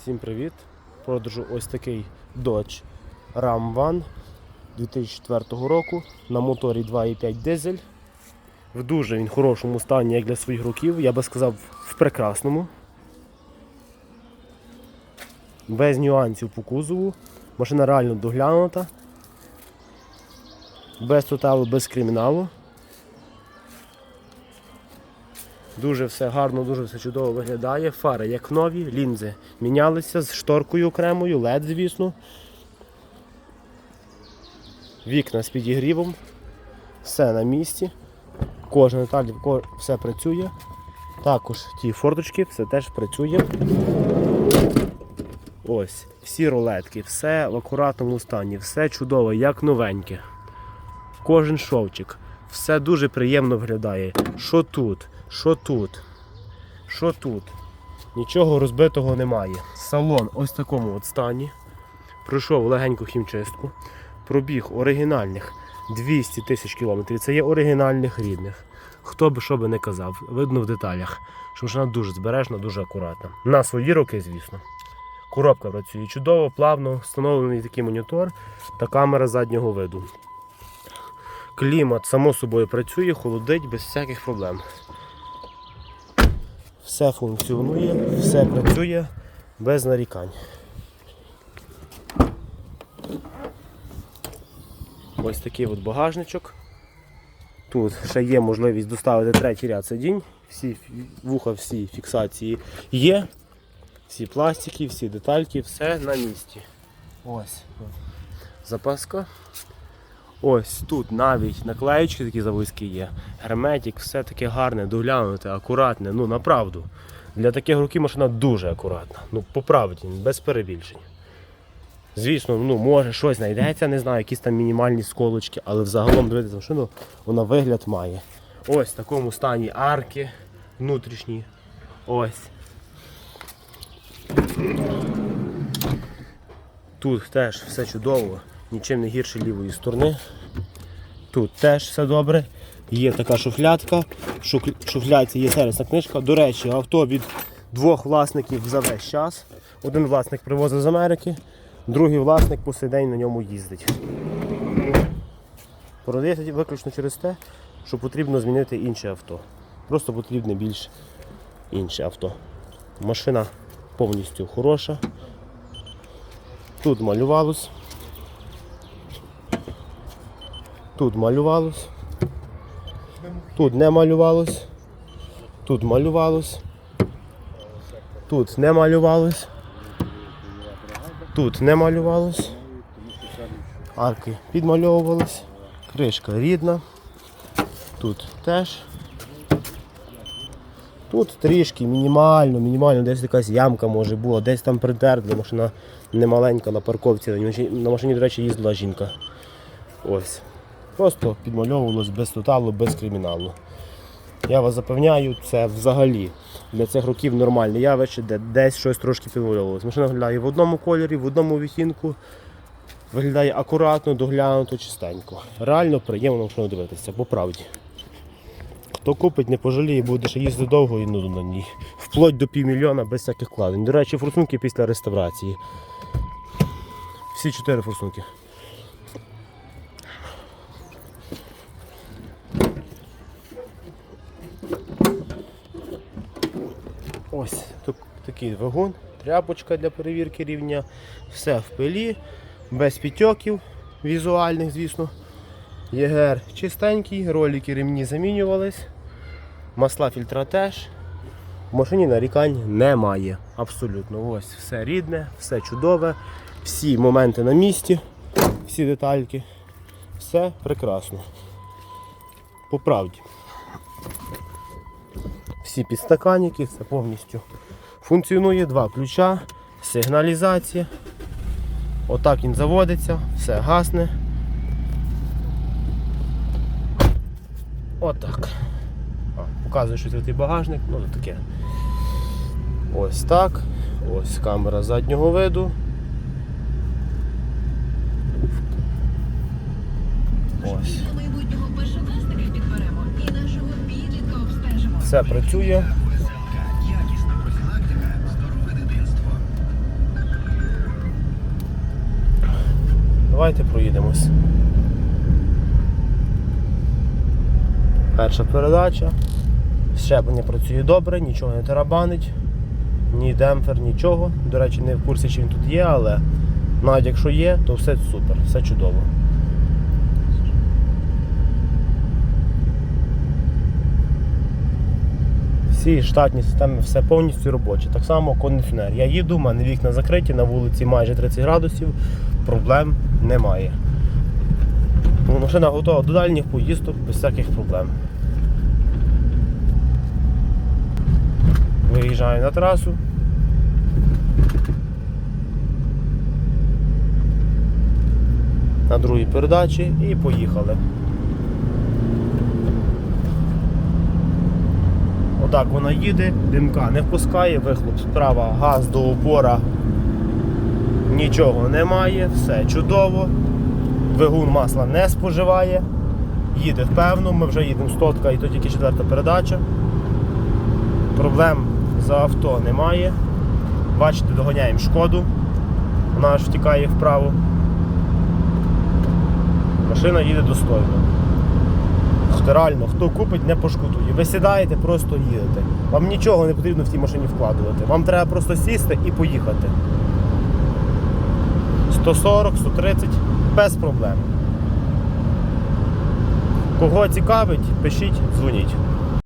Всім привіт! Продажу ось такий Dodge Ram Van 2004 року на моторі 2,5 дизель. В дуже він хорошому стані, як для своїх років, я би сказав, в прекрасному. Без нюансів по кузову. Машина реально доглянута. Без тоталу, без криміналу. Дуже все гарно, дуже все чудово виглядає. Фари як нові, лінзи мінялися з шторкою окремою, LED, звісно. Вікна з підігрівом. Все на місці. Кожна деталь, все працює. Також ті форточки, все теж працює. Ось, всі рулетки, все в акуратному стані, все чудово, як новеньке. Кожен шовчик. Все дуже приємно виглядає. Що тут, що тут, що тут. Нічого розбитого немає. Салон ось в такому от стані. Пройшов легеньку хімчистку. Пробіг оригінальних 200 тисяч кілометрів. Це є оригінальних рідних. Хто би що би не казав, видно в деталях, що машина дуже збережна, дуже акуратна. На свої роки, звісно. Коробка працює чудово, плавно, встановлений такий монітор та камера заднього виду. Клімат само собою працює, холодить без всяких проблем. Все функціонує, все працює без нарікань. Ось такий от багажничок. Тут ще є можливість доставити третій ряд сидінь. Всі вуха, всі фіксації є. Всі пластики, всі детальки, все на місці. Ось. Запаска. Ось тут навіть наклеючки такі заводські є. Герметик, все таке гарне, доглянуте, акуратне, ну направду. Для таких років машина дуже акуратна. Ну, по правді, без перебільшень. Звісно, ну, може щось знайдеться, не знаю, якісь там мінімальні сколочки, але взагалом дивитися машину, вона вигляд має. Ось в такому стані арки внутрішні. Ось. Тут теж все чудово, нічим не гірше лівої сторони. Тут теж все добре. Є така шуфлядка. В є сервісна книжка. До речі, авто від двох власників за весь час. Один власник привозив з Америки, другий власник по сей день на ньому їздить. Продається виключно через те, що потрібно змінити інше авто. Просто потрібне більш інше авто. Машина повністю хороша. Тут малювалось. Тут малювалось. Тут не малювалось. Тут малювалось. Тут не малювалось. Тут не малювалось. Арки підмальовувались. Кришка рідна. Тут теж. Тут трішки мінімально, мінімально, десь якась ямка може була, десь там притерли, машина не маленька на парковці. На машині, до речі, їздила жінка. Ось. Просто підмальовувалось без тоталу, без криміналу. Я вас запевняю, це взагалі для цих років нормальне явище, де десь щось трошки підмальовувалось. Машина виглядає в одному кольорі, в одному відтінку. Виглядає акуратно, доглянуто, чистенько. Реально приємно машину дивитися, по правді. Хто купить, не пожаліє, буде ще їздити довго і нудно на ній. Вплоть до півмільйона без всяких вкладень. До речі, форсунки після реставрації. Всі чотири форсунки. Ось так- такий двигун, тряпочка для перевірки рівня. Все в пилі, без підтьоків візуальних, звісно. ЄГР чистенький, ролики ремні замінювались. Масла фільтра теж. В машині нарікань немає. Абсолютно. Ось все рідне, все чудове, всі моменти на місці, всі детальки. Все прекрасно. По правді. Всі підстаканники, це повністю функціонує. Два ключа, сигналізація. Отак він заводиться, все гасне. Отак. А, показує, що відкритий багажник, ну таке. Ось так. Ось камера заднього виду. Все працює. Давайте проїдемось. Перша передача. Щеплення працює добре, нічого не тарабанить, ні демпфер, нічого. До речі, не в курсі, чи він тут є, але навіть якщо є, то все супер, все чудово. Всі штатні системи, все повністю робоче. Так само кондиціонер. Я їду, в мене вікна закриті, на вулиці майже 30 градусів, проблем немає. Ну, Машина готова до дальніх поїздок без всяких проблем. Виїжджаю на трасу. На другій передачі і поїхали. Отак вона їде, димка не впускає, вихлоп справа, газ до упора. Нічого немає, все чудово. Двигун масла не споживає. Їде впевно, ми вже їдемо стотка і то тільки четверта передача. Проблем за авто немає. Бачите, доганяємо шкоду. Вона аж втікає вправо. Машина їде достойно. Реально, хто купить, не пошкодує. Ви сідаєте, просто їдете. Вам нічого не потрібно в тій машині вкладувати. Вам треба просто сісти і поїхати. 140, 130 без проблем. Кого цікавить, пишіть, дзвоніть.